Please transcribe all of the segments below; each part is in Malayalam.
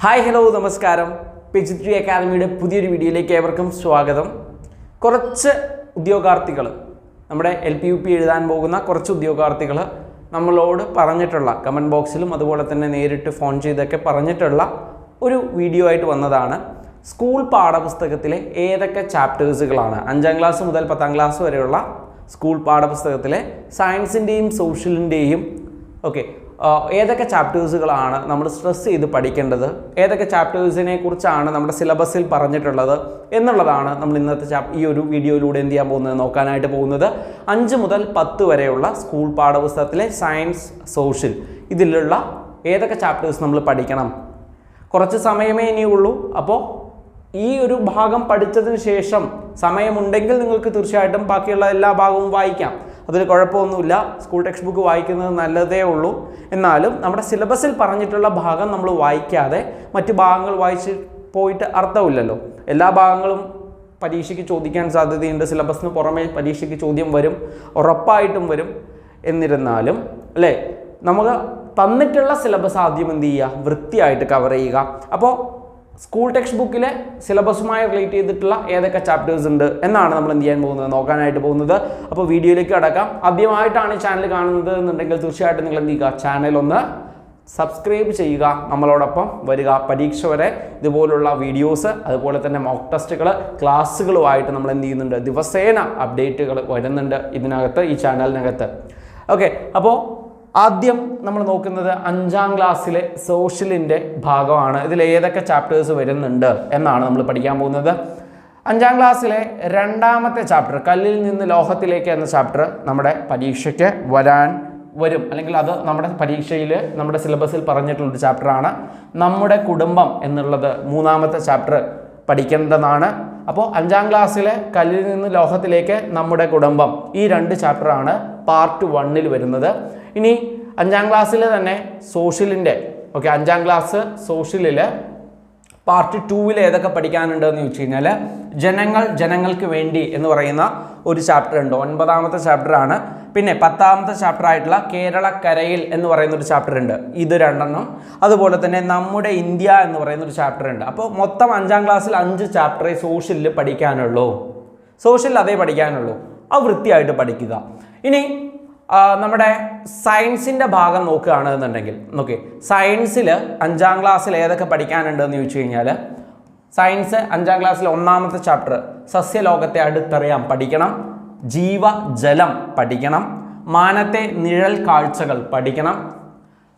ഹായ് ഹലോ നമസ്കാരം. പിജി ത്രീ അക്കാദമിയുടെ പുതിയൊരു വീഡിയോയിലേക്ക് ഏവർക്കും സ്വാഗതം. കുറച്ച് ഉദ്യോഗാർത്ഥികൾ നമ്മുടെ എൽ പി യു പി എഴുതാൻ പോകുന്ന കുറച്ച് ഉദ്യോഗാർത്ഥികൾ നമ്മളോട് പറഞ്ഞിട്ടുള്ള കമന്റ് ബോക്സിലും അതുപോലെ തന്നെ നേരിട്ട് ഫോൺ ചെയ്തൊക്കെ പറഞ്ഞിട്ടുള്ള ഒരു വീഡിയോ ആയിട്ട് വന്നതാണ്. സ്കൂൾ പാഠപുസ്തകത്തിലെ ഏതൊക്കെ ചാപ്റ്റേഴ്സുകളാണ് അഞ്ചാം ക്ലാസ് മുതൽ പത്താം ക്ലാസ് വരെയുള്ള സ്കൂൾ പാഠപുസ്തകത്തിലെ സയൻസിന്റെയും സോഷ്യലിന്റെയും ഓക്കെ ഏതൊക്കെ ചാപ്റ്റേഴ്സുകളാണ് നമ്മൾ സ്ട്രെസ് ചെയ്ത് പഠിക്കേണ്ടത്? ഏതൊക്കെ ചാപ്റ്റേഴ്സിനെ കുറിച്ചാണ് നമ്മുടെ സിലബസിൽ പറഞ്ഞിട്ടുള്ളത്? എന്നുള്ളതാണ് നമ്മൾ ഇന്നത്തെ ചാപ് ഈ ഒരു വീഡിയോയിലൂടെ എന്ത് ചെയ്യാൻ പോകുന്നത് നോക്കാനായിട്ട് പോകുന്നത്. അഞ്ച് മുതൽ പത്ത് വരെയുള്ള സ്കൂൾ പാഠപുസ്തകത്തിലെ സയൻസ് സോഷ്യൽ ഇതിലുള്ള ഏതൊക്കെ ചാപ്റ്റേഴ്സ് നമ്മൾ പഠിക്കണം? കുറച്ച് സമയമേ ഇനിയുള്ളൂ. അപ്പോൾ ഈ ഒരു ഭാഗം പഠിച്ചതിന് ശേഷം സമയമുണ്ടെങ്കിൽ നിങ്ങൾക്ക് തീർച്ചയായിട്ടും ബാക്കിയുള്ള എല്ലാ ഭാഗവും വായിക്കാം. അതിൽ കുഴപ്പമൊന്നുമില്ല. സ്കൂൾ ടെക്സ്റ്റ് ബുക്ക് വായിക്കുന്നത് നല്ലതേ ഉള്ളൂ. എന്നാലും നമ്മുടെ സിലബസിൽ പറഞ്ഞിട്ടുള്ള ഭാഗം നമ്മൾ വായിക്കാതെ മറ്റ് ഭാഗങ്ങൾ വായിച്ച് പോയിട്ട് അർത്ഥമില്ലല്ലോ. എല്ലാ ഭാഗങ്ങളും പരീക്ഷയ്ക്ക് ചോദിക്കാൻ സാധ്യതയുണ്ട്. സിലബസിന് പുറമെ പരീക്ഷയ്ക്ക് ചോദ്യം വരും ഉറപ്പായിട്ടും വരും എന്നിരുന്നാലും അല്ലേ? നമുക്ക് തന്നിട്ടുള്ള സിലബസ് ആദ്യം എന്ത് ചെയ്യുക? വൃത്തിയായിട്ട് കവർ ചെയ്യുക. അപ്പോൾ സ്കൂൾ ടെക്സ്റ്റ് ബുക്കിലെ സിലബസുമായി റിലേറ്റ് ചെയ്തിട്ടുള്ള ഏതൊക്കെ ചാപ്റ്റേഴ്സ് ഉണ്ട് എന്നാണ് നമ്മൾ എന്ത് ചെയ്യാൻ പോകുന്നത്? നോക്കാനായിട്ട് പോകുന്നത്. അപ്പോൾ വീഡിയോയിലേക്ക് കടക്കാം. ആദ്യമായിട്ടാണ് ഈ ചാനൽ കാണുന്നത് എന്നുണ്ടെങ്കിൽ തീർച്ചയായിട്ടും നിങ്ങൾ എന്ത് ചെയ്യുക? ചാനൽ ഒന്ന് സബ്സ്ക്രൈബ് ചെയ്യുക. നമ്മളോടൊപ്പം വരിക. പരീക്ഷ വരെ ഇതുപോലുള്ള വീഡിയോസ് അതുപോലെ തന്നെ മോക്ക് ടെസ്റ്റുകൾ ക്ലാസ്സുകളുമായിട്ട് നമ്മൾ എന്ത് ചെയ്യുന്നുണ്ട്? ദിവസേന അപ്ഡേറ്റുകൾ വരുന്നുണ്ട് ഇതിനകത്ത് ഈ ചാനലിനകത്ത് ഓക്കെ അപ്പോൾ ആദ്യം നമ്മൾ നോക്കുന്നത് അഞ്ചാം ക്ലാസ്സിലെ സോഷ്യലിന്റെ ഭാഗമാണ്. ഇതിൽ ഏതൊക്കെ ചാപ്റ്റേഴ്സ് വരുന്നുണ്ട് എന്നാണ് നമ്മൾ പഠിക്കാൻ പോകുന്നത്. അഞ്ചാം ക്ലാസ്സിലെ രണ്ടാമത്തെ ചാപ്റ്റർ കല്ലിൽ നിന്ന് ലോഹത്തിലേക്ക് എന്ന ചാപ്റ്റർ നമ്മുടെ പരീക്ഷയ്ക്ക് വരാൻ വരും. അല്ലെങ്കിൽ അത് നമ്മുടെ പരീക്ഷയിൽ നമ്മുടെ സിലബസിൽ പറഞ്ഞിട്ടുള്ളൊരു ചാപ്റ്ററാണ് നമ്മുടെ കുടുംബം എന്നുള്ളത് മൂന്നാമത്തെ ചാപ്റ്റർ പഠിക്കേണ്ടതാണ്. അപ്പോൾ അഞ്ചാം ക്ലാസ്സിലെ കല്ലിൽ നിന്ന് ലോഹത്തിലേക്ക് നമ്മുടെ കുടുംബം ഈ രണ്ട് ചാപ്റ്ററാണ് പാർട്ട് വണ്ണിൽ വരുന്നത്. ഇനി അഞ്ചാം ക്ലാസ്സിൽ തന്നെ സോഷ്യലിന്റെ ഓക്കെ അഞ്ചാം ക്ലാസ് സോഷ്യലിൽ പാർട്ട് ടൂവിൽ ഏതൊക്കെ പഠിക്കാനുണ്ട് എന്ന് ചോദിച്ചു കഴിഞ്ഞാൽ ജനങ്ങൾ ജനങ്ങൾക്ക് വേണ്ടി എന്ന് പറയുന്ന ഒരു ചാപ്റ്റർ ഉണ്ട്. ഒൻപതാമത്തെ ചാപ്റ്റർ ആണ്. പിന്നെ പത്താമത്തെ ചാപ്റ്റർ ആയിട്ടുള്ള കേരളക്കരയിൽ എന്ന് പറയുന്ന ഒരു ചാപ്റ്റർ ഉണ്ട്. ഇത് രണ്ടെണ്ണം. അതുപോലെ തന്നെ നമ്മുടെ ഇന്ത്യ എന്ന് പറയുന്ന ഒരു ചാപ്റ്റർ ഉണ്ട്. അപ്പോൾ മൊത്തം അഞ്ചാം ക്ലാസ്സിൽ അഞ്ച് ചാപ്റ്ററേ സോഷ്യലിൽ പഠിക്കാനുള്ളൂ. സോഷ്യലിൽ അതേ പഠിക്കാനുള്ളൂ. ആ വൃത്തിയായിട്ട് പഠിക്കുക. ഇനി നമ്മുടെ സയൻസിന്റെ ഭാഗം നോക്കുകയാണെന്നുണ്ടെങ്കിൽ നോക്കി സയൻസിൽ അഞ്ചാം ക്ലാസ്സിൽ ഏതൊക്കെ പഠിക്കാനുണ്ടെന്ന് ചോദിച്ചു കഴിഞ്ഞാൽ സയൻസ് അഞ്ചാം ക്ലാസ്സിൽ ഒന്നാമത്തെ ചാപ്റ്റർ സസ്യലോകത്തെ അടുത്തറിയാം പഠിക്കണം. ജീവ ജലം പഠിക്കണം. മാനത്തെ നിഴൽ കാഴ്ചകൾ പഠിക്കണം.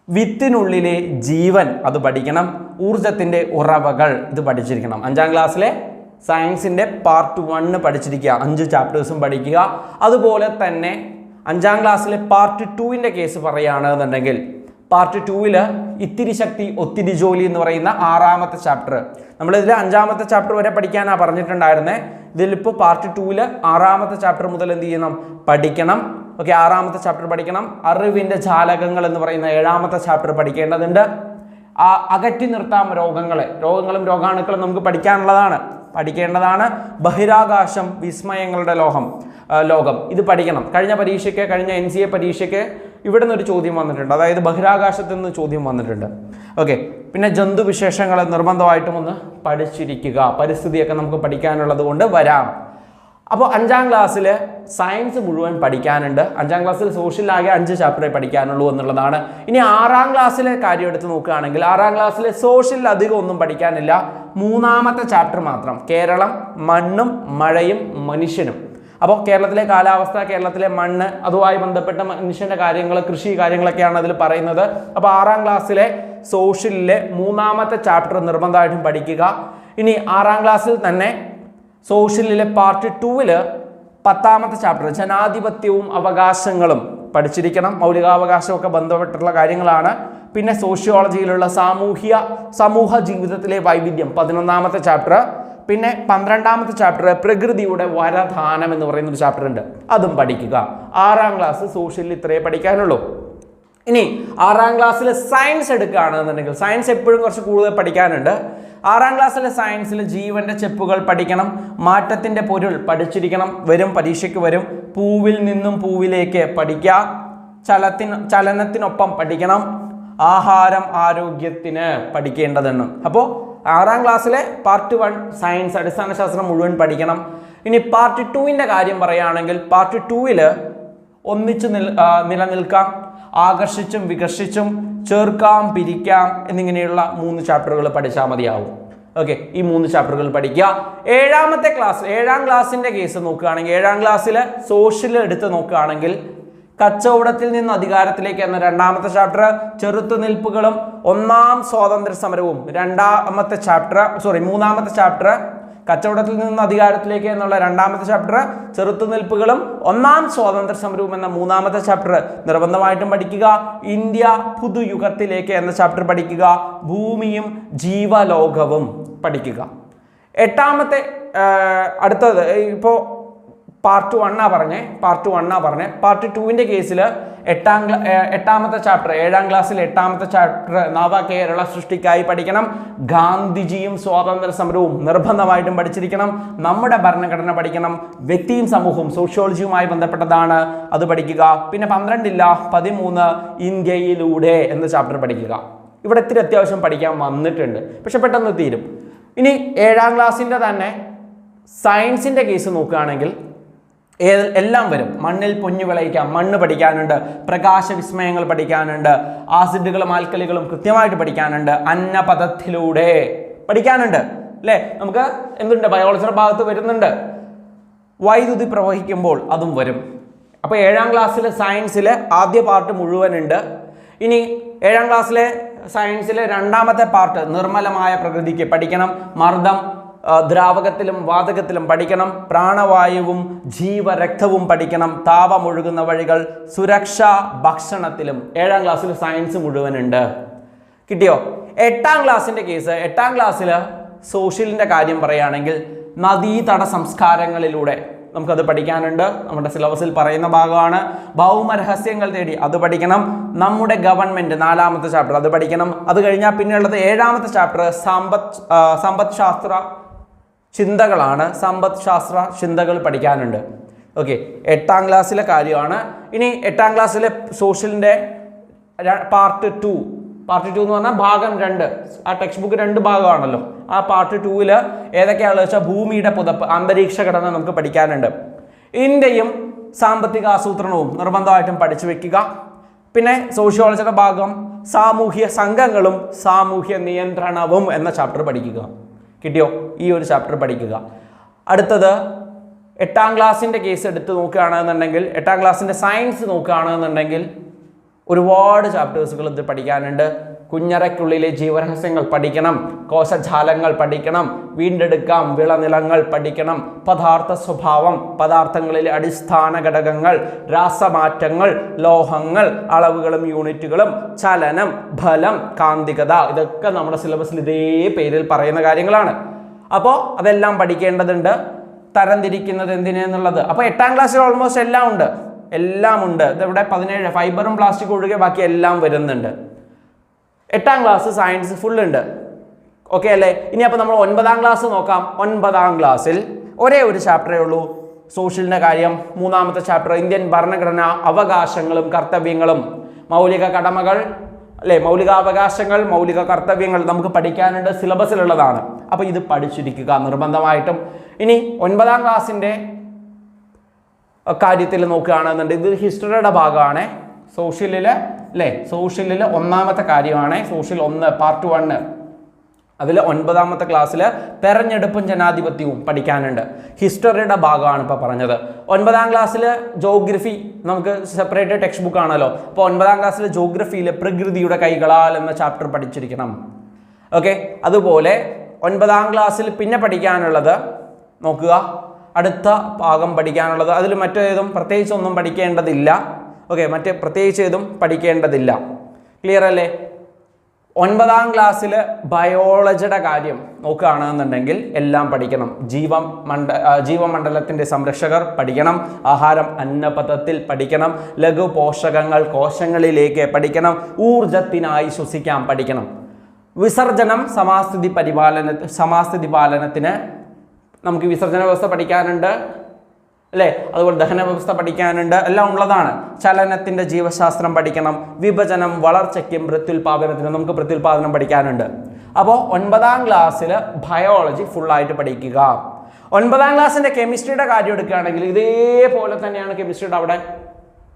വിത്തിനുള്ളിലെ ജീവൻ അത് പഠിക്കണം. ഊർജത്തിന്റെ ഉറവകൾ ഇത് പഠിച്ചിരിക്കണം. അഞ്ചാം ക്ലാസ്സിലെ സയൻസിന്റെ പാർട്ട് വണ്ണ് പഠിച്ചിരിക്കുക. അഞ്ച് ചാപ്റ്റേഴ്സും പഠിക്കുക. അതുപോലെ തന്നെ അഞ്ചാം ക്ലാസ്സിലെ പാർട്ട് ടുവിന്റെ കേസ് പറയുകയാണെന്നുണ്ടെങ്കിൽ പാർട്ട് ടുവിൽ ഇത്തിരി ശക്തി ഒത്തിരി ജോലി എന്ന് പറയുന്ന ആറാമത്തെ ചാപ്റ്റർ നമ്മളിതിൽ അഞ്ചാമത്തെ ചാപ്റ്റർ വരെ പഠിക്കാനാണ് പറഞ്ഞിട്ടുണ്ടായിരുന്നത് ഇതിലിപ്പോൾ പാർട്ട് ടുവിൽ ആറാമത്തെ ചാപ്റ്റർ മുതൽ എന്ത് ചെയ്യണം? പഠിക്കണം. ഓക്കെ ആറാമത്തെ ചാപ്റ്റർ പഠിക്കണം. അറിവിന്റെ ജാലകങ്ങൾ എന്ന് പറയുന്ന ഏഴാമത്തെ ചാപ്റ്റർ പഠിക്കേണ്ടതുണ്ട്. അകറ്റി നിർത്താം രോഗങ്ങളെ. രോഗങ്ങളും രോഗാണുക്കളും നമുക്ക് പഠിക്കാനുള്ളതാണ്. പഠിക്കേണ്ടതാണ്. ബഹിരാകാശം വിസ്മയങ്ങളുടെ ലോഹം ലോകം. ഇത് പഠിക്കണം. കഴിഞ്ഞ പരീക്ഷയ്ക്ക് കഴിഞ്ഞ എൻ സി എ പരീക്ഷയ്ക്ക് ഇവിടെ നിന്നൊരു ചോദ്യം വന്നിട്ടുണ്ട്. അതായത് ബഹിരാകാശത്ത് നിന്ന് ചോദ്യം വന്നിട്ടുണ്ട്. ഓക്കെ. പിന്നെ ജന്തുവിശേഷങ്ങൾ നിർബന്ധമായിട്ടും ഒന്ന് പഠിച്ചിരിക്കുക. പരിസ്ഥിതിയൊക്കെ നമുക്ക് പഠിക്കാനുള്ളത് കൊണ്ട് വരാം. അപ്പോൾ അഞ്ചാം ക്ലാസ്സിൽ സയൻസ് മുഴുവൻ പഠിക്കാനുണ്ട്. അഞ്ചാം ക്ലാസ്സിൽ സോഷ്യൽ ആകെ അഞ്ച് ചാപ്റ്ററേ പഠിക്കാനുള്ളൂ എന്നുള്ളതാണ്. ഇനി ആറാം ക്ലാസ്സിലെ കാര്യം എടുത്ത് നോക്കുകയാണെങ്കിൽ ആറാം ക്ലാസ്സിൽ സോഷ്യലിൽ അധികം ഒന്നും പഠിക്കാനില്ല. മൂന്നാമത്തെ ചാപ്റ്റർ മാത്രം. കേരളം മണ്ണും മഴയും മനുഷ്യനും. അപ്പോൾ കേരളത്തിലെ കാലാവസ്ഥ കേരളത്തിലെ മണ്ണ് അതുമായി ബന്ധപ്പെട്ട മനുഷ്യന്റെ കാര്യങ്ങൾ കൃഷി കാര്യങ്ങളൊക്കെയാണ് അതിൽ പറയുന്നത്. അപ്പോൾ ആറാം ക്ലാസ്സിലെ സോഷ്യലിലെ മൂന്നാമത്തെ ചാപ്റ്റർ നിർബന്ധമായിട്ടും പഠിക്കുക. ഇനി ആറാം ക്ലാസ്സിൽ തന്നെ സോഷ്യലിലെ പാർട്ട് ടൂവിൽ പത്താമത്തെ ചാപ്റ്റർ ജനാധിപത്യവും അവകാശങ്ങളും പഠിച്ചിരിക്കണം. മൗലികാവകാശമൊക്കെ ബന്ധപ്പെട്ടുള്ള കാര്യങ്ങളാണ്. പിന്നെ സോഷ്യോളജിയിലുള്ള സാമൂഹ്യ സമൂഹ ജീവിതത്തിലെ വൈവിധ്യം പതിനൊന്നാമത്തെ ചാപ്റ്റർ പിന്നെ പന്ത്രണ്ടാമത്തെ ചാപ്റ്റർ പ്രകൃതിയുടെ വരധാനം എന്ന് പറയുന്ന ഒരു ചാപ്റ്റർ ഉണ്ട്. അതും പഠിക്കുക. ആറാം ക്ലാസ് സോഷ്യലിൽ ഇത്രയേ പഠിക്കാനുള്ളൂ. ഇനി ആറാം ക്ലാസ്സിൽ സയൻസ് എടുക്കുകയാണെന്നുണ്ടെങ്കിൽ സയൻസ് എപ്പോഴും കുറച്ച് കൂടുതൽ പഠിക്കാനുണ്ട്. ആറാം ക്ലാസ്സിലെ സയൻസിൽ ജീവന്റെ ചെപ്പുകൾ പഠിക്കണം മാറ്റത്തിന്റെ പൊരുൾ പഠിച്ചിരിക്കണം വരും പരീക്ഷയ്ക്ക് വരും പൂവിൽ നിന്നും പൂവിലേക്ക് പഠിക്കുക ചലത്തിന് ചലനത്തിനൊപ്പം പഠിക്കണം ആഹാരം ആരോഗ്യത്തിന് പഠിക്കേണ്ടതെന്ന്. അപ്പോൾ ആറാം ക്ലാസ്സിലെ പാർട്ട് വൺ സയൻസ് അടിസ്ഥാന ശാസ്ത്രം മുഴുവൻ പഠിക്കണം. ഇനി പാർട്ട് ടുവിന്റെ കാര്യം പറയുകയാണെങ്കിൽ പാർട്ട് ടുവിൽ ഒന്നിച്ച് നിൽ നിലനിൽക്കാം. ആകർഷിച്ചും വികർഷിച്ചും ചേർക്കാം പിരിക്കാം എന്നിങ്ങനെയുള്ള മൂന്ന് ചാപ്റ്ററുകൾ പഠിച്ചാൽ മതിയാവും. ഓക്കെ ഈ മൂന്ന് ചാപ്റ്ററുകൾ പഠിക്കുക. ഏഴാമത്തെ ക്ലാസ് ഏഴാം ക്ലാസ്സിന്റെ കേസ് നോക്കുകയാണെങ്കിൽ ഏഴാം ക്ലാസ്സിൽ സോഷ്യൽ എടുത്ത് നോക്കുകയാണെങ്കിൽ കച്ചവടത്തിൽ നിന്ന് അധികാരത്തിലേക്ക് എന്ന രണ്ടാമത്തെ ചാപ്റ്റർ ചെറുത്തുനിൽപ്പുകളും ഒന്നാം സ്വാതന്ത്ര്യ സമരവും രണ്ടാമത്തെ ചാപ്റ്റർ സോറി മൂന്നാമത്തെ ചാപ്റ്റർ കച്ചവടത്തിൽ നിന്ന് അധികാരത്തിലേക്ക് എന്നുള്ള രണ്ടാമത്തെ ചാപ്റ്റർ ചെറുത്തുനിൽപ്പുകളും ഒന്നാം സ്വാതന്ത്ര്യ സമരവും എന്ന മൂന്നാമത്തെ ചാപ്റ്റർ നിർബന്ധമായിട്ടും പഠിക്കുക. ഇന്ത്യ പുതുയുഗത്തിലേക്ക് എന്ന ചാപ്റ്റർ പഠിക്കുക. ഭൂമിയും ജീവലോകവും പഠിക്കുക. എട്ടാമത്തെ അടുത്തത് ഇപ്പോൾ പാർട്ട് വണ്ണാ പറഞ്ഞേ പാർട്ട് വണ്ണാ പറഞ്ഞേ. പാർട്ട് ടുവിന്റെ കേസിൽ എട്ടാം എട്ടാമത്തെ ചാപ്റ്റർ ഏഴാം ക്ലാസ്സിൽ എട്ടാമത്തെ ചാപ്റ്റർ നവ കേരള സൃഷ്ടിക്കായി പഠിക്കണം. ഗാന്ധിജിയും സ്വാതന്ത്ര്യ സമരവും നിർബന്ധമായിട്ടും പഠിച്ചിരിക്കണം. നമ്മുടെ ഭരണഘടന പഠിക്കണം. വ്യക്തിയും സമൂഹവും സോഷ്യോളജിയുമായി ബന്ധപ്പെട്ടതാണ് അത് പഠിക്കുക. പിന്നെ പന്ത്രണ്ടില്ല പതിമൂന്ന് ഇന്ത്യയിലൂടെ എന്ന ചാപ്റ്റർ പഠിക്കുക. ഇവിടെ ഇത്തിരി അത്യാവശ്യം പഠിക്കാൻ വന്നിട്ടുണ്ട്. പക്ഷെ പെട്ടെന്ന് തീരും. ഇനി ഏഴാം ക്ലാസ്സിന്റെ തന്നെ സയൻസിന്റെ കേസ് നോക്കുകയാണെങ്കിൽ എല്ലാം വരും. മണ്ണിൽ പൊഞ്ഞു വിളയിക്കാം. മണ്ണ് പഠിക്കാനുണ്ട്. പ്രകാശ വിസ്മയങ്ങൾ പഠിക്കാനുണ്ട്. ആസിഡുകളും ആൽക്കലികളും കൃത്യമായിട്ട് പഠിക്കാനുണ്ട്. അന്നപഥത്തിലൂടെ പഠിക്കാനുണ്ട്. അല്ലേ? നമുക്ക് എന്തുണ്ട്? ബയോളജിയുടെ ഭാഗത്ത് വരുന്നുണ്ട്. വൈദ്യുതി പ്രവഹിക്കുമ്പോൾ അതും വരും. അപ്പോൾ ഏഴാം ക്ലാസ്സിൽ സയൻസിലെ ആദ്യ പാർട്ട് മുഴുവനുണ്ട്. ഇനി ഏഴാം ക്ലാസ്സിലെ സയൻസിലെ രണ്ടാമത്തെ പാർട്ട് നിർമ്മലമായ പ്രകൃതിക്ക് പഠിക്കണം. മർദ്ദം ദ്രാവകത്തിലും വാതകത്തിലും പഠിക്കണം. പ്രാണവായുവും ജീവരക്തവും പഠിക്കണം. താപമൊഴുകുന്ന വഴികൾ സുരക്ഷ ഭക്ഷണത്തിലും. ഏഴാം ക്ലാസ്സിൽ സയൻസ് മുഴുവനുണ്ട്. കിട്ടിയോ? എട്ടാം ക്ലാസ്സിന്റെ കേസ് എട്ടാം ക്ലാസ്സിൽ സോഷ്യലിന്റെ കാര്യം പറയുകയാണെങ്കിൽ നദീതട സംസ്കാരങ്ങളിലൂടെ നമുക്കത് പഠിക്കാനുണ്ട്. നമ്മുടെ സിലബസിൽ പറയുന്ന ഭാഗമാണ്. ഭൗമരഹസ്യങ്ങൾ തേടി അത് പഠിക്കണം. നമ്മുടെ ഗവൺമെന്റ് നാലാമത്തെ ചാപ്റ്റർ അത് പഠിക്കണം. അത് കഴിഞ്ഞാൽ പിന്നെയുള്ളത് ഏഴാമത്തെ ചാപ്റ്റർ സമ്പത് സമ്പദ്ശാസ്ത്ര സമ്പദ് ശാസ്ത്ര ചിന്തകളാണ് സമ്പദ് ശാസ്ത്ര ചിന്തകൾ പഠിക്കാനുണ്ട്. ഓക്കെ എട്ടാം ക്ലാസ്സിലെ കാര്യമാണ്. ഇനി എട്ടാം ക്ലാസ്സിലെ സോഷ്യലിന്റെ പാർട്ട് ടു പാർട്ട് ടു എന്ന് പറഞ്ഞാൽ ഭാഗം രണ്ട്. ആ ടെക്സ്റ്റ് ബുക്ക് രണ്ട് ഭാഗമാണല്ലോ. ആ പാർട്ട് ടൂവിൽ ഏതൊക്കെയാണെന്ന് വെച്ചാൽ ഭൂമിയുടെ പുതപ്പ് അന്തരീക്ഷ ഘടന നമുക്ക് പഠിക്കാനുണ്ട്. ഇന്ത്യയും സാമ്പത്തിക ആസൂത്രണവും നിർബന്ധമായിട്ടും പഠിച്ചു വെക്കുക. പിന്നെ സോഷ്യോളജിയുടെ ഭാഗം സാമൂഹ്യ സംഘങ്ങളും സാമൂഹ്യ നിയന്ത്രണവും എന്ന ചാപ്റ്റർ പഠിക്കുക. കിട്ടിയോ? ഈ ഒരു ചാപ്റ്റർ പഠിക്കുക. അടുത്തത് എട്ടാം ക്ലാസ്സിന്റെ കേസ് എടുത്ത് നോക്കുകയാണെന്നുണ്ടെങ്കിൽ എട്ടാം ക്ലാസ്സിന്റെ സയൻസ് നോക്കുകയാണെന്നുണ്ടെങ്കിൽ ഒരുപാട് ചാപ്റ്റേഴ്സുകൾ ഇത് പഠിക്കാനുണ്ട്. കുഞ്ഞറയ്ക്കുള്ളിലെ ജീവരഹസ്യങ്ങൾ പഠിക്കണം കോശജാലങ്ങൾ പഠിക്കണം വീണ്ടെടുക്കാം വിളനിലങ്ങൾ പഠിക്കണം പദാർത്ഥ സ്വഭാവം പദാർത്ഥങ്ങളിലെ അടിസ്ഥാന ഘടകങ്ങൾ രാസമാറ്റങ്ങൾ ലോഹങ്ങൾ അളവുകളും യൂണിറ്റുകളും ചലനം ഫലം കാന്തികത ഇതൊക്കെ നമ്മുടെ സിലബസിൽ ഇതേ പേരിൽ പറയുന്ന കാര്യങ്ങളാണ്. അപ്പോൾ അതെല്ലാം പഠിക്കേണ്ടതുണ്ട്. തരംതിരിക്കുന്നത് എന്തിനെന്നുള്ളത്? അപ്പോൾ എട്ടാം ക്ലാസ്സിൽ ഓൾമോസ്റ്റ് എല്ലാം ഉണ്ട് എല്ലാം ഉണ്ട് ഇതിവിടെ പതിനേഴ് ഫൈബറും പ്ലാസ്റ്റിക്കും ഒഴികെ ബാക്കി എല്ലാം വരുന്നുണ്ട്. എട്ടാം ക്ലാസ് സയൻസ് ഫുൾ ഉണ്ട്. ഓക്കെ അല്ലേ? ഇനി അപ്പോൾ നമ്മൾ ഒൻപതാം ക്ലാസ് നോക്കാം. ഒൻപതാം ക്ലാസ്സിൽ ഒരേ ഒരു ചാപ്റ്ററേ ഉള്ളൂ. സോഷ്യലിന്റെ കാര്യം മൂന്നാമത്തെ ചാപ്റ്റർ ഇന്ത്യൻ ഭരണഘടന അവകാശങ്ങളും കർത്തവ്യങ്ങളും. മൗലിക കടമകൾ അല്ലേ? മൗലികാവകാശങ്ങൾ മൗലിക കർത്തവ്യങ്ങൾ നമുക്ക് പഠിക്കാനുണ്ട്. സിലബസിലുള്ളതാണ് അപ്പോൾ ഇത് പഠിച്ചിരിക്കുക നിർബന്ധമായിട്ടും. ഇനി ഒൻപതാം ക്ലാസ്സിന്റെ കാര്യത്തിൽ നോക്കുകയാണെന്നുണ്ടെങ്കിൽ ഇത് ഹിസ്റ്ററിയുടെ ഭാഗമാണ്. സോഷ്യലിൽ അല്ലേ? സോഷ്യലിൽ ഒന്നാമത്തെ കാര്യമാണ് സോഷ്യൽ ഒന്ന് പാർട്ട് വണ്ണ് അതിൽ ഒൻപതാമത്തെ ക്ലാസ്സിൽ തെരഞ്ഞെടുപ്പും ജനാധിപത്യവും പഠിക്കാനുണ്ട്. ഹിസ്റ്ററിയുടെ ഭാഗമാണ് ഇപ്പോൾ പറഞ്ഞത്. ഒൻപതാം ക്ലാസ്സിൽ ജോഗ്രഫി നമുക്ക് സെപ്പറേറ്റ് ടെക്സ്റ്റ് ബുക്ക് ആണല്ലോ. അപ്പോൾ ഒൻപതാം ക്ലാസ്സിൽ ജോഗ്രഫിയിൽ പ്രകൃതിയുടെ കൈകളാൽ എന്ന ചാപ്റ്റർ പഠിച്ചിരിക്കണം. ഓക്കെ അതുപോലെ ഒൻപതാം ക്ലാസ്സിൽ പിന്നെ പഠിക്കാനുള്ളത് നോക്കുക. അടുത്ത ഭാഗം പഠിക്കാനുള്ളത്. അതിൽ മറ്റേതും പ്രത്യേകിച്ച് ഒന്നും പഠിക്കേണ്ടതില്ല. ഓക്കെ മറ്റ് പ്രത്യേകിച്ച് ഇതും പഠിക്കേണ്ടതില്ല. ക്ലിയർ അല്ലേ? ഒൻപതാം ക്ലാസ്സിൽ ബയോളജിയുടെ കാര്യം നോക്കുകയാണെന്നുണ്ടെങ്കിൽ എല്ലാം പഠിക്കണം. ജീവ മണ്ഡ ജീവമണ്ഡലത്തിന്റെ സംരക്ഷകർ പഠിക്കണം. ആഹാരം അന്നപഥത്തിൽ പഠിക്കണം. ലഘു പോഷകങ്ങൾ കോശങ്ങളിലേക്ക് പഠിക്കണം. ഊർജത്തിനായി ശ്വസിക്കാൻ പഠിക്കണം. വിസർജനം സമാസ്ഥിതി പരിപാലന സമാസ്ഥിതി പാലനത്തിന് നമുക്ക് വിസർജന വ്യവസ്ഥ പഠിക്കാനുണ്ട്. അല്ലേ? അതുപോലെ ദഹന വ്യവസ്ഥ പഠിക്കാനുണ്ട്. എല്ലാം ഉള്ളതാണ്. ചലനത്തിന്റെ ജീവശാസ്ത്രം പഠിക്കണം. വിഭജനം വളർച്ചയ്ക്കും പ്രത്യുൽപാദനത്തിനും നമുക്ക് പ്രത്യുൽപാദനം പഠിക്കാനുണ്ട്. അപ്പോൾ ഒൻപതാം ക്ലാസ്സിൽ ബയോളജി ഫുള്ളായിട്ട് പഠിക്കുക. ഒൻപതാം ക്ലാസ്സിന്റെ കെമിസ്ട്രിയുടെ കാര്യം എടുക്കുകയാണെങ്കിൽ ഇതേപോലെ തന്നെയാണ് കെമിസ്ട്രിയുടെ അവിടെ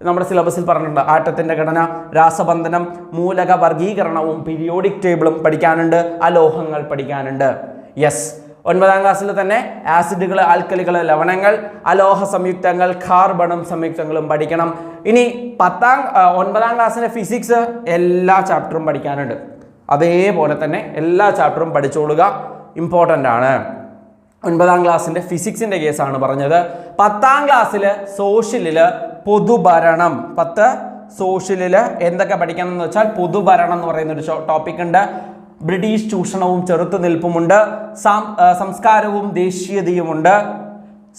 നമ്മുടെ സിലബസിൽ പറഞ്ഞിട്ടുണ്ട്. ആറ്റത്തിന്റെ ഘടന രാസബന്ധനം മൂലക വർഗീകരണവും പീരിയോഡിക് ടേബിളും പഠിക്കാനുണ്ട്. അലോഹങ്ങൾ പഠിക്കാനുണ്ട്. യെസ് ഒൻപതാം ക്ലാസ്സിൽ തന്നെ ആസിഡുകൾ ആൽക്കലികൾ ലവണങ്ങൾ അലോഹ സംയുക്തങ്ങൾ കാർബണും സംയുക്തങ്ങളും പഠിക്കണം. ഇനി പത്താം ഒൻപതാം ക്ലാസ്സിലെ ഫിസിക്സ് എല്ലാ ചാപ്റ്ററും പഠിക്കാനുണ്ട്. അതേപോലെ തന്നെ എല്ലാ ചാപ്റ്ററും പഠിച്ചോളുക. ഇമ്പോർട്ടന്റ് ആണ്. ഒൻപതാം ക്ലാസ്സിന്റെ ഫിസിക്സിന്റെ കേസാണ് പറഞ്ഞത്. പത്താം ക്ലാസ്സിൽ സോഷ്യലിൽ പൊതുഭരണം. പത്ത് സോഷ്യലിൽ എന്തൊക്കെ പഠിക്കണം എന്ന് വെച്ചാൽ പൊതുഭരണം എന്ന് പറയുന്ന ഒരു ടോപ്പിക് ഉണ്ട്. ബ്രിട്ടീഷ് ചൂഷണവും ചെറുത്തുനിൽപ്പുമുണ്ട് സംസ്കാരവും ദേശീയതയുമുണ്ട്.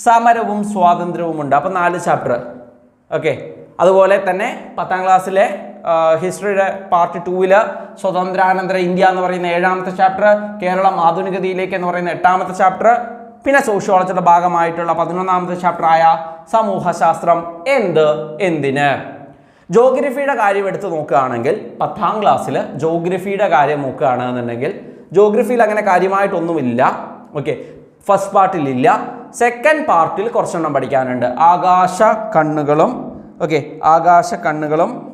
സമരവും സ്വാതന്ത്ര്യവുമുണ്ട്. അപ്പം നാല് ചാപ്റ്റർ ഓക്കെ അതുപോലെ തന്നെ പത്താം ക്ലാസ്സിലെ ഹിസ്റ്ററിയുടെ പാർട്ട് ടൂവിൽ സ്വതന്ത്രാനന്തര ഇന്ത്യ എന്ന് പറയുന്ന ഏഴാമത്തെ ചാപ്റ്റർ കേരളം ആധുനികതയിലേക്ക് എന്ന് പറയുന്ന എട്ടാമത്തെ ചാപ്റ്റർ പിന്നെ സോഷ്യോളജിയുടെ ഭാഗമായിട്ടുള്ള പതിനൊന്നാമത്തെ ചാപ്റ്ററായ സമൂഹശാസ്ത്രം എന്ത് എന്തിന്? ജോഗ്രഫിയുടെ കാര്യം എടുത്ത് നോക്കുകയാണെങ്കിൽ പത്താം ക്ലാസ്സിൽ ജോഗ്രഫിയുടെ കാര്യം നോക്കുകയാണെന്നുണ്ടെങ്കിൽ ജോഗ്രഫിയിൽ അങ്ങനെ കാര്യമായിട്ടൊന്നുമില്ല. ഓക്കെ ഫസ്റ്റ് പാർട്ടിലില്ല സെക്കൻഡ് പാർട്ടിൽ കുറച്ചെണ്ണം പഠിക്കാനുണ്ട്. ആകാശ കണ്ണുകളും ഓക്കെ ആകാശ കണ്ണുകളും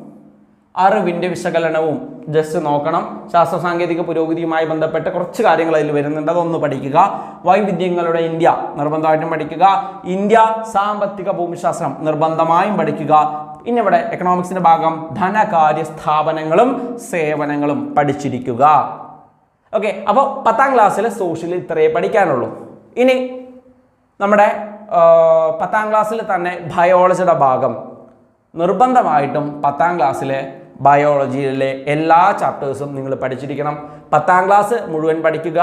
അറിവിന്റെ വിശകലനവും ജസ്റ്റ് നോക്കണം. ശാസ്ത്ര സാങ്കേതിക പുരോഗതിയുമായി ബന്ധപ്പെട്ട കുറച്ച് കാര്യങ്ങൾ അതിൽ വരുന്നുണ്ട്. അതൊന്ന് പഠിക്കുക. വൈവിധ്യങ്ങളുടെ ഇന്ത്യ നിർബന്ധമായിട്ടും പഠിക്കുക. ഇന്ത്യ സാമ്പത്തിക ഭൂമിശാസ്ത്രം നിർബന്ധമായും പഠിക്കുക. ഇനി ഇവിടെ എക്കണോമിക്സിന്റെ ഭാഗം ധനകാര്യ സ്ഥാപനങ്ങളും സേവനങ്ങളും പഠിച്ചിരിക്കുക. ഓക്കെ അപ്പോൾ പത്താം ക്ലാസ്സിൽ സോഷ്യൽ ഇത്രയേ പഠിക്കാനുള്ളൂ. ഇനി നമ്മുടെ പത്താം ക്ലാസ്സിൽ തന്നെ ബയോളജിയുടെ ഭാഗം. നിർബന്ധമായിട്ടും പത്താം ക്ലാസ്സിലെ ബയോളജിയിലെ എല്ലാ ചാപ്റ്റേഴ്സും നിങ്ങൾ പഠിച്ചിരിക്കണം. പത്താം ക്ലാസ് മുഴുവൻ പഠിക്കുക.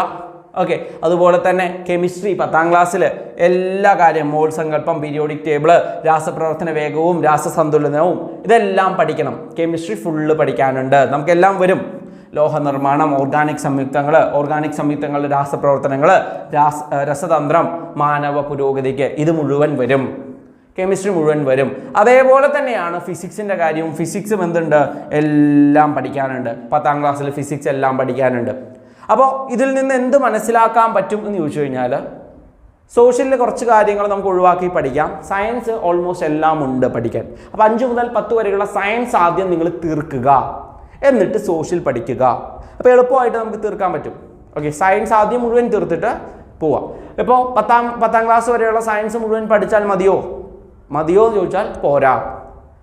ഓക്കെ അതുപോലെ തന്നെ കെമിസ്ട്രി പത്താം ക്ലാസ്സിൽ എല്ലാ കാര്യം മോൾ സങ്കല്പം പീരിയോഡിക് ടേബിൾ രാസപ്രവർത്തന വേഗവും രാസസന്തുലനവും ഇതെല്ലാം പഠിക്കണം. കെമിസ്ട്രി ഫുള്ള് പഠിക്കാനുണ്ട്. നമുക്കെല്ലാം വരും. ലോഹനിർമ്മാണം ഓർഗാനിക് സംയുക്തങ്ങൾ ഓർഗാനിക് സംയുക്തങ്ങളുടെ രാസപ്രവർത്തനങ്ങൾ രാസ രസതന്ത്രം മാനവ പുരോഗതിക്ക് ഇത് മുഴുവൻ വരും. കെമിസ്ട്രി മുഴുവൻ വരും. അതേപോലെ തന്നെയാണ് ഫിസിക്സിന്റെ കാര്യവും. ഫിസിക്സും എന്തുണ്ട്? എല്ലാം പഠിക്കാനുണ്ട്. പത്താം ക്ലാസ്സിൽ ഫിസിക്സ് എല്ലാം പഠിക്കാനുണ്ട്. അപ്പോൾ ഇതിൽ നിന്ന് എന്ത് മനസ്സിലാക്കാൻ പറ്റും എന്ന് ചോദിച്ചു കഴിഞ്ഞാൽ സോഷ്യലിൽ കുറച്ച് കാര്യങ്ങൾ നമുക്ക് ഒഴിവാക്കി പഠിക്കാം. സയൻസ് ഓൾമോസ്റ്റ് എല്ലാം ഉണ്ട് പഠിക്കാൻ. അപ്പോൾ അഞ്ച് മുതൽ പത്ത് വരെയുള്ള സയൻസ് ആദ്യം നിങ്ങൾ തീർക്കുക. എന്നിട്ട് സോഷ്യൽ പഠിക്കുക. അപ്പോൾ എളുപ്പമായിട്ട് നമുക്ക് തീർക്കാൻ പറ്റും. ഓക്കെ സയൻസ് ആദ്യം മുഴുവൻ തീർത്തിട്ട് പോവാം. ഇപ്പോൾ പത്താം പത്താം ക്ലാസ് വരെയുള്ള സയൻസ് മുഴുവൻ പഠിച്ചാൽ മതിയോ? മതിയോ എന്ന് ചോദിച്ചാൽ പോരാ.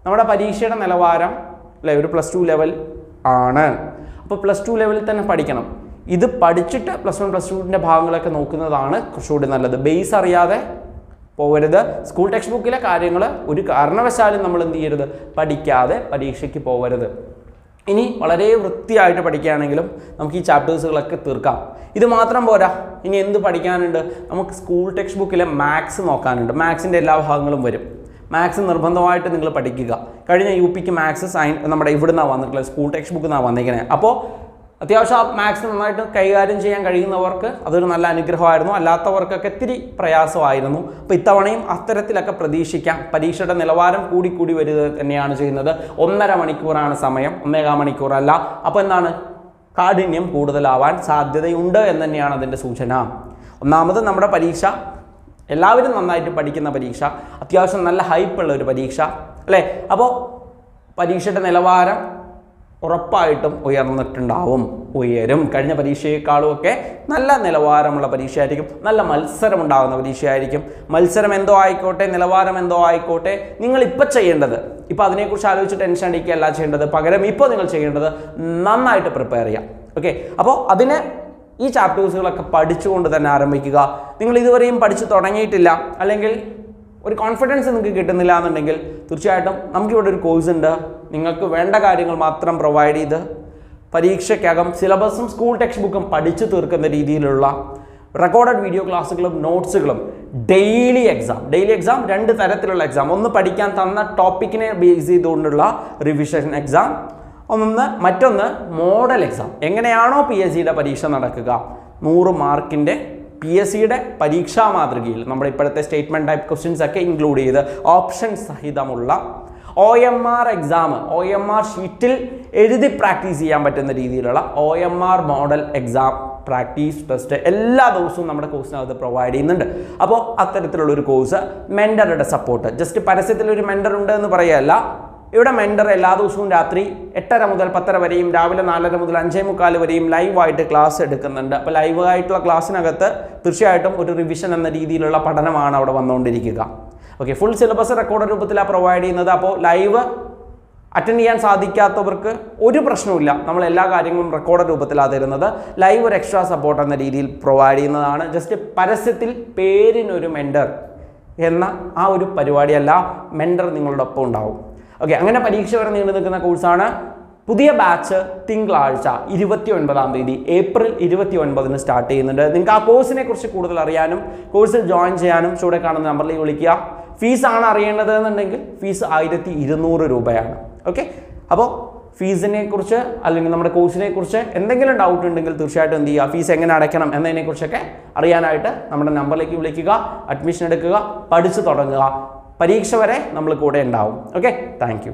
നമ്മുടെ പരീക്ഷയുടെ നിലവാരം അല്ലേ ഒരു പ്ലസ് ടു ലെവൽ ആണ്. അപ്പോൾ പ്ലസ് ടു ലെവലിൽ തന്നെ പഠിക്കണം. ഇത് പഠിച്ചിട്ട് പ്ലസ് വൺ പ്ലസ് ടുവിന്റെ ഭാഗങ്ങളൊക്കെ നോക്കുന്നതാണ് കുറച്ചുകൂടി നല്ലത്. ബേസ് അറിയാതെ പോകരുത് സ്കൂൾ ടെക്സ്റ്റ് ബുക്കിലെ കാര്യങ്ങൾ ഒരു കാരണവശാലും നമ്മൾ എന്ത് ചെയ്യരുത്? പഠിക്കാതെ പരീക്ഷയ്ക്ക് പോകരുത് ഇനി വളരെ വൃത്തിയായിട്ട് പഠിക്കുകയാണെങ്കിലും നമുക്ക് ഈ ചാപ്റ്റേഴ്സുകളൊക്കെ തീർക്കാം. ഇത് മാത്രം പോരാ. ഇനി എന്ത് പഠിക്കാനുണ്ട്? നമുക്ക് സ്കൂൾ ടെക്സ്റ്റ് ബുക്കിലെ മാത്സ് നോക്കാനുണ്ട്. മാത്സിന്റെ എല്ലാ ഭാഗങ്ങളും വരും. മാത്സ് നിർബന്ധമായിട്ട് നിങ്ങൾ പഠിക്കുക. കഴിഞ്ഞ യു പിക്ക് മാത്സ് സയൻ നമ്മുടെ ഇവിടുന്നാണ് വന്നിട്ടുള്ളത്. സ്കൂൾ ടെക്സ്റ്റ് ബുക്കിൽ നിന്നാണ് വന്നിരിക്കുന്നത് അപ്പോൾ അത്യാവശ്യം മാത്സ് നന്നായിട്ട് കൈകാര്യം ചെയ്യാൻ കഴിയുന്നവർക്ക് അതൊരു നല്ല അനുഗ്രഹമായിരുന്നു. അല്ലാത്തവർക്കൊക്കെ ഇത്തിരി പ്രയാസമായിരുന്നു. അപ്പോൾ ഇത്തവണയും അത്തരത്തിലൊക്കെ പ്രതീക്ഷിക്കാം. പരീക്ഷയുടെ നിലവാരം കൂടി കൂടി വരിക തന്നെയാണ് ചെയ്യുന്നത്. ഒന്നര മണിക്കൂറാണ് സമയം. ഒന്നേകാ മണിക്കൂറല്ല. അപ്പോൾ എന്താണ്? കാഠിന്യം കൂടുതലാവാൻ സാധ്യതയുണ്ട് എന്ന് തന്നെയാണ് അതിന്റെ സൂചന. ഒന്നാമത് നമ്മുടെ പരീക്ഷ. എല്ലാവരും നന്നായിട്ട് പഠിക്കുന്ന പരീക്ഷ. അത്യാവശ്യം നല്ല ഹൈപ്പുള്ള ഒരു പരീക്ഷ. അല്ലേ? അപ്പോൾ പരീക്ഷയുടെ നിലവാരം ഉറപ്പായിട്ടും ഉയർന്നിട്ടുണ്ടാവും ഉയരും. കഴിഞ്ഞ പരീക്ഷയെക്കാളും ഒക്കെ നല്ല നിലവാരമുള്ള പരീക്ഷയായിരിക്കും നല്ല മത്സരം ഉണ്ടാകുന്ന പരീക്ഷയായിരിക്കും. മത്സരം എന്തോ ആയിക്കോട്ടെ നിലവാരം എന്തോ ആയിക്കോട്ടെ നിങ്ങൾ ഇപ്പം ചെയ്യേണ്ടത് ഇപ്പം അതിനെക്കുറിച്ച് ആലോചിച്ച് ടെൻഷൻ അടിക്കുകയല്ല ചെയ്യേണ്ടത്. പകരം ഇപ്പോൾ നിങ്ങൾ ചെയ്യേണ്ടത് നന്നായിട്ട് പ്രിപ്പയർ ചെയ്യാം ഓക്കെ അപ്പോൾ അതിന് ഈ ചാപ്റ്റേഴ്സുകളൊക്കെ പഠിച്ചുകൊണ്ട് തന്നെ ആരംഭിക്കുക. നിങ്ങൾ ഇതുവരെയും പഠിച്ചു തുടങ്ങിയിട്ടില്ല അല്ലെങ്കിൽ ഒരു കോൺഫിഡൻസ് നിങ്ങൾക്ക് കിട്ടുന്നില്ല എന്നുണ്ടെങ്കിൽ തീർച്ചയായിട്ടും നമുക്കിവിടെ ഒരു കോഴ്സ് ഉണ്ട്. നിങ്ങൾക്ക് വേണ്ട കാര്യങ്ങൾ മാത്രം പ്രൊവൈഡ് ചെയ്ത് പരീക്ഷയ്ക്കകം സിലബസും സ്കൂൾ ടെക്സ്റ്റ് ബുക്കും പഠിച്ചു തീർക്കുന്ന രീതിയിലുള്ള റെക്കോർഡഡ് വീഡിയോ ക്ലാസ്സുകളും നോട്ട്സുകളും ഡെയിലി എക്സാം ഡെയിലി എക്സാം രണ്ട് തരത്തിലുള്ള എക്സാം ഒന്ന് പഠിക്കാൻ തന്ന ടോപ്പിക്കിനെ ബേസ് ചെയ്തുകൊണ്ടുള്ള റിവിഷൻ എക്സാം ഒന്ന് മറ്റൊന്ന് മോഡൽ എക്സാം എങ്ങനെയാണോ പി എസ് സിയുടെ പരീക്ഷ നടക്കുക. നൂറ് മാർക്കിന്റെ പി എസ് സിയുടെ പരീക്ഷാ മാതൃകയിൽ നമ്മൾ ഇപ്പോഴത്തെ സ്റ്റേറ്റ്മെന്റ് ടൈപ്പ് ക്വസ്റ്റ്യൻസ് ഒക്കെ ഇൻക്ലൂഡ് ചെയ്ത് option സഹിതമുള്ള O M R exam O M R ഷീറ്റിൽ എഴുതി പ്രാക്ടീസ് ചെയ്യാൻ പറ്റുന്ന രീതിയിലുള്ള O M R model exam practice test എല്ലാ ദിവസവും നമ്മുടെ കോഴ്സിനകത്ത് പ്രൊവൈഡ് ചെയ്യുന്നുണ്ട്. അപ്പോൾ അത്തരത്തിലുള്ള ഒരു കോഴ്സ് മെന്ററുടെ സപ്പോർട്ട് ജസ്റ്റ് പരസ്യത്തിൽ ഒരു മെന്റർ ഉണ്ട് എന്ന് പറയുകയല്ല ഇവിടെ മെൻഡർ എല്ലാ ദിവസവും രാത്രി എട്ടര മുതൽ പത്തര വരെയും രാവിലെ നാലര മുതൽ അഞ്ചേ മുക്കാൽ വരെയും ലൈവായിട്ട് ക്ലാസ് എടുക്കുന്നുണ്ട്. അപ്പോൾ ലൈവായിട്ടുള്ള ക്ലാസ്സിനകത്ത് തീർച്ചയായിട്ടും ഒരു റിവിഷൻ എന്ന രീതിയിലുള്ള പഠനമാണ് അവിടെ വന്നുകൊണ്ടിരിക്കുക. ഓക്കെ ഫുൾ സിലബസ് റെക്കോർഡ് രൂപത്തിലാണ് പ്രൊവൈഡ് ചെയ്യുന്നത്. അപ്പോൾ ലൈവ് അറ്റൻഡ് ചെയ്യാൻ സാധിക്കാത്തവർക്ക് ഒരു പ്രശ്നവുമില്ല. നമ്മൾ എല്ലാ കാര്യങ്ങളും റെക്കോർഡ് രൂപത്തിലാണ് തരുന്നത്. ലൈവ് ഒരു എക്സ്ട്രാ സപ്പോർട്ട് എന്ന രീതിയിൽ പ്രൊവൈഡ് ചെയ്യുന്നതാണ്. ജസ്റ്റ് പരസ്യത്തിൽ പേരിനൊരു മെൻഡർ എന്ന ആ ഒരു പരിപാടിയല്ല മെൻഡർ നിങ്ങളുടെ ഒപ്പം ഉണ്ടാവും. ഓക്കെ അങ്ങനെ പരീക്ഷ വരെ നീണ്ടു നിൽക്കുന്ന കോഴ്സാണ് പുതിയ ബാച്ച് തിങ്കളാഴ്ച ഇരുപത്തി ഒൻപതാം തീയതി ഏപ്രിൽ ഇരുപത്തി ഒൻപതിന് സ്റ്റാർട്ട് ചെയ്യുന്നുണ്ട്. നിങ്ങൾക്ക് ആ കോഴ്സിനെ കുറിച്ച് കൂടുതൽ അറിയാനും കോഴ്സിൽ ജോയിൻ ചെയ്യാനും ചൂടെ കാണുന്ന നമ്പറിലേക്ക് വിളിക്കുക. ഫീസാണ് അറിയേണ്ടത് എന്നുണ്ടെങ്കിൽ ഫീസ് ആയിരത്തി ഇരുന്നൂറ് രൂപയാണ് ഓക്കെ അപ്പോൾ ഫീസിനെ കുറിച്ച് അല്ലെങ്കിൽ നമ്മുടെ കോഴ്സിനെ കുറിച്ച് എന്തെങ്കിലും ഡൗട്ട് ഉണ്ടെങ്കിൽ തീർച്ചയായിട്ടും എന്ത് ചെയ്യുക? ഫീസ് എങ്ങനെ അടയ്ക്കണം എന്നതിനെക്കുറിച്ചൊക്കെ അറിയാനായിട്ട് നമ്മുടെ നമ്പറിലേക്ക് വിളിക്കുക അഡ്മിഷൻ എടുക്കുക പഠിച്ചു തുടങ്ങുക. പരീക്ഷ വരെ നമ്മൾ കൂടെ ഉണ്ടാവും. Okay thank